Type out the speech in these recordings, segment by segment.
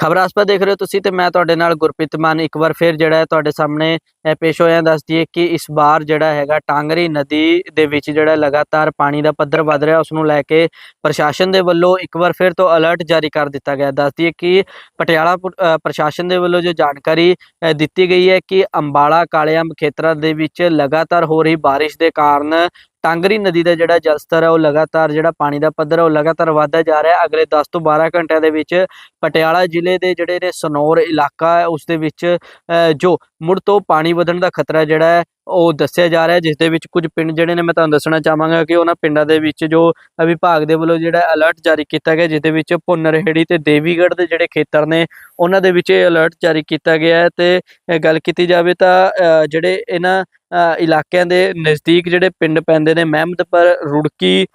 ਖਬਰ ਆਸਪਾ ਦੇਖ ਰਹੇ ਹੋ ਤੁਸੀਂ ਤੇ ਮੈਂ ਤੁਹਾਡੇ ਨਾਲ ਗੁਰਪ੍ਰੀਤ ਮਾਨ। ਇੱਕ ਵਾਰ ਫਿਰ ਜਿਹੜਾ ਤੁਹਾਡੇ ਸਾਹਮਣੇ ਪੇਸ਼ ਹੋਇਆ ਦੱਸ ਦਈਏ ਕਿ ਇਸ ਵਾਰ ਜਿਹੜਾ ਹੈਗਾ ਟਾਂਗਰੀ ਨਦੀ ਦੇ ਵਿੱਚ ਜਿਹੜਾ ਲਗਾਤਾਰ ਪਾਣੀ ਦਾ ਪੱਧਰ ਵੱਧ ਰਿਹਾ, ਉਸ ਨੂੰ ਲੈ ਕੇ ਪ੍ਰਸ਼ਾਸਨ ਦੇ ਵੱਲੋਂ ਇੱਕ ਵਾਰ ਫਿਰ ਤੋਂ ਅਲਰਟ ਜਾਰੀ ਕਰ ਦਿੱਤਾ ਗਿਆ ਦੱਸ ਦਈਏ ਕਿ ਪਟਿਆਲਾ ਪੁ- ਪ੍ਰਸ਼ਾਸਨ ਦੇ ਵੱਲੋਂ ਜੋ ਜਾਣਕਾਰੀ ਦਿੱਤੀ ਗਈ ਹੈ ਕਿ ਅੰਬਾਲਾ ਕਾਲਿਆਂਬ ਖੇਤਰਾਂ ਦੇ ਵਿੱਚ ਲਗਾਤਾਰ ਹੋ ਰਹੀ ਬਾਰਿਸ਼ ਦੇ ਕਾਰਨ ਟਾਂਗਰੀ ਨਦੀ ਦਾ ਜਿਹੜਾ ਜਲ ਸਤਰ ਹੈ, ਉਹ ਲਗਾਤਾਰ ਜਿਹੜਾ ਪਾਣੀ ਦਾ ਪੱਧਰ ਹੈ, ਉਹ ਲਗਾਤਾਰ ਵਧਦਾ ਜਾ ਰਿਹਾ ਹੈ। ਅਗਲੇ 10 ਤੋਂ 12 ਘੰਟਿਆਂ ਦੇ ਵਿੱਚ ਪਟਿਆਲਾ ਜ਼ਿਲ੍ਹੇ ਦੇ ਜਿਹੜੇ ਨੇ ਸਨੌਰ ਇਲਾਕਾ ਹੈ, ਉਸ ਦੇ ਵਿੱਚ ਜੋ ਮੁੜ ਤੋਂ ਪਾਣੀ ਵਧਣ ਦਾ ਖਤਰਾ ਜਿਹੜਾ ਹੈ ਉਹ ਦੱਸਿਆ ਜਾ ਰਿਹਾ ਹੈ ਜਿਸ ਦੇ ਵਿੱਚ ਕੁਝ ਪਿੰਡ ਜਿਹੜੇ ਨੇ ਮੈਂ ਤੁਹਾਨੂੰ ਦੱਸਣਾ ਚਾਹਾਂਗਾ ਕਿ ਉਹਨਾਂ ਪਿੰਡਾਂ ਦੇ ਵਿੱਚ ਜੋ ਵਿਭਾਗ ਦੇ ਵੱਲੋਂ ਜਿਹੜਾ ਅਲਰਟ ਜਾਰੀ ਕੀਤਾ ਗਿਆ ਜਿਸ ਦੇ ਵਿੱਚ ਭੁੰਨਰਹੇੜੀ ਤੇ ਦੇਵੀਗੜ੍ਹ ਦੇ ਜਿਹੜੇ ਖੇਤਰ ਨੇ ਉਹਨਾਂ ਦੇ ਵਿੱਚ ਇਹ ਅਲਰਟ ਜਾਰੀ ਕੀਤਾ ਗਿਆ ਹੈ ਤੇ ਗੱਲ ਕੀਤੀ ਜਾਵੇ ਤਾਂ ਜਿਹੜੇ ਇਹਨਾਂ ਅ, ਇਲਾਕਿਆਂ ਦੇ ਨਜ਼ਦੀਕ ਜਿਹੜੇ ਪਿੰਡ ਪੈਂਦੇ ਨੇ ਮਹਿਮਦਪੁਰ ਰੁੜਕੀ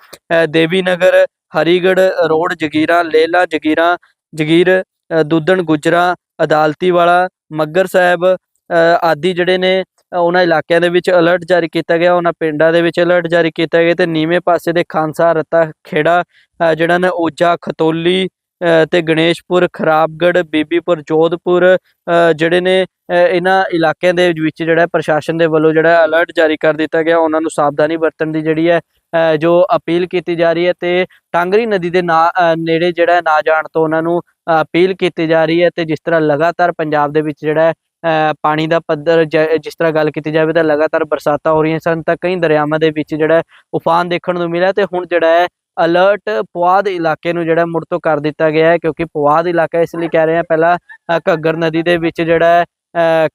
ਦੇਵੀਨਗਰ ਦੇਵੀ ਹਰੀਗੜ੍ਹ ਰੋਡ ਜਗੀਰਾ ਲੇਲਾ ਜਗੀਰਾ ਜਗੀਰ ਅ, ਦੁੱਧਣ ਗੁਜਰਾ ਅਦਾਲਤੀ ਵਾਲਾ ਮੱਗਰ ਸਾਹਿਬ ਆਦਿ ਜਿਹੜੇ ਨੇ ਉਹਨਾਂ ਇਲਾਕਿਆਂ ਦੇ ਵਿੱਚ ਅਲਰਟ ਜਾਰੀ ਕੀਤਾ ਗਿਆ ਉਹਨਾਂ ਪਿੰਡਾਂ ਦੇ ਵਿੱਚ ਅਲਰਟ ਜਾਰੀ ਕੀਤਾ ਗਿਆ ਤੇ ਨੀਵੇਂ ਪਾਸੇ ਦੇ ਖਾਂਸਾ ਰਤਾ ਖੇੜਾ ਜਿਹੜਾ ਨੇ ਓਜਾ ਖਤੋਲੀ ਅ, ਤੇ ਗਣੇਸ਼ਪੁਰ ਖਰਾਬਗੜ ਬੀਬੀਪੁਰ ਜੋਧਪੁਰ ਜਿਹੜੇ ਨੇ ਇਹਨਾਂ ਇਲਾਕਿਆਂ ਦੇ ਵਿੱਚ ਜਿਹੜਾ ਪ੍ਰਸ਼ਾਸਨ ਦੇ ਵੱਲੋਂ ਜਿਹੜਾ ਅਲਰਟ ਜਾਰੀ ਕਰ ਦਿੱਤਾ ਗਿਆ ਉਹਨਾਂ ਨੂੰ ਸਾਵਧਾਨੀ ਵਰਤਣ ਦੀ ਜਿਹੜੀ ਹੈ ਜੋ ਅਪੀਲ ਕੀਤੀ ਜਾ ਰਹੀ ਹੈ ਤੇ ਟਾਂਗਰੀ ਨਦੀ ਦੇ ਨਾ ਨੇੜੇ ਜਿਹੜਾ ਨਾ ਜਾਣ ਤੋਂ ਉਹਨਾਂ ਨੂੰ ਅਪੀਲ ਕੀਤੀ ਜਾ ਰਹੀ ਹੈ ਤੇ ਜਿਸ ਤਰ੍ਹਾਂ ਲਗਾਤਾਰ ਪੰਜਾਬ ਦੇ ਵਿੱਚ ਜਿਹੜਾ ਪਾਣੀ ਦਾ ਪੱਧਰ ਜ- ਜਿਸ ਤਰ੍ਹਾਂ ਗੱਲ ਕੀਤੀ ਜਾਵੇ ਤਾਂ ਲਗਾਤਾਰ ਬਰਸਾਤਾਂ ਹੋ ਰਹੀਆਂ ਸਨ, ਤਾਂ ਕਈ ਦਰਿਆਵਾਂ ਦੇ ਵਿੱਚ ਜਿਹੜਾ ਉਫਾਨ ਦੇਖਣ ਨੂੰ ਮਿਲਿਆ ਤੇ ਹੁਣ ਜਿਹੜਾ ਹੈ ਅਲਰਟ ਪੁਆਧ ਇਲਾਕੇ ਨੂੰ ਜਿਹੜਾ ਮੁੜ ਤੋਂ ਕਰ ਦਿੱਤਾ ਗਿਆ ਹੈ, ਕਿਉਂਕਿ ਪੁਆਧ ਇਲਾਕਾ ਇਸ ਲਈ ਕਹਿ ਰਹੇ ਆ ਪਹਿਲਾਂ ਘੱਗਰ ਨਦੀ ਦੇ ਵਿੱਚ ਜਿਹੜਾ ਹੈ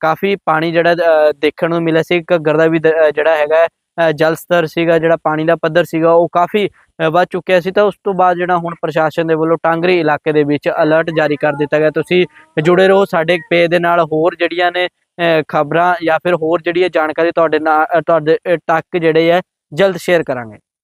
ਕਾਫੀ ਪਾਣੀ ਜਿਹੜਾ ਦੇਖਣ ਨੂੰ ਮਿਲਿਆ ਸੀ, ਘੱਗਰ ਦਾ ਵੀ ਦ- ਜਿਹੜਾ ਹੈਗਾ ਜਲ ਸਤਰ ਸੀਗਾ, ਜਿਹੜਾ ਪਾਣੀ ਦਾ ਪੱਧਰ ਸੀਗਾ, ਉਹ ਕਾਫੀ ਵੱਧ ਚੁੱਕਿਆ ਸੀ। ਤਾਂ ਉਸ ਤੋਂ ਬਾਅਦ ਜਿਹੜਾ ਹੁਣ ਪ੍ਰਸ਼ਾਸਨ ਦੇ ਵੱਲੋਂ ਟਾਂਗਰੀ ਇਲਾਕੇ ਦੇ ਵਿੱਚ ਅਲਰਟ ਜਾਰੀ ਕਰ ਦਿੱਤਾ ਗਿਆ। ਤੁਸੀਂ ਜੁੜੇ ਰਹੋ ਸਾਡੇ ਪੇਜ ਦੇ ਨਾਲ। ਹੋਰ ਜਿਹੜੀਆਂ ਨੇ ਖਬਰਾਂ ਜਾਂ ਫਿਰ ਹੋਰ ਜਿਹੜੀ ਹੈ ਜਾਣਕਾਰੀ ਤੁਹਾਡੇ ਨਾਲ ਤੁਹਾਡੇ ਤੱਕ ਜਿਹੜੇ ਹੈ, ਜਲਦ ਸ਼ੇਅਰ ਕਰਾਂਗੇ।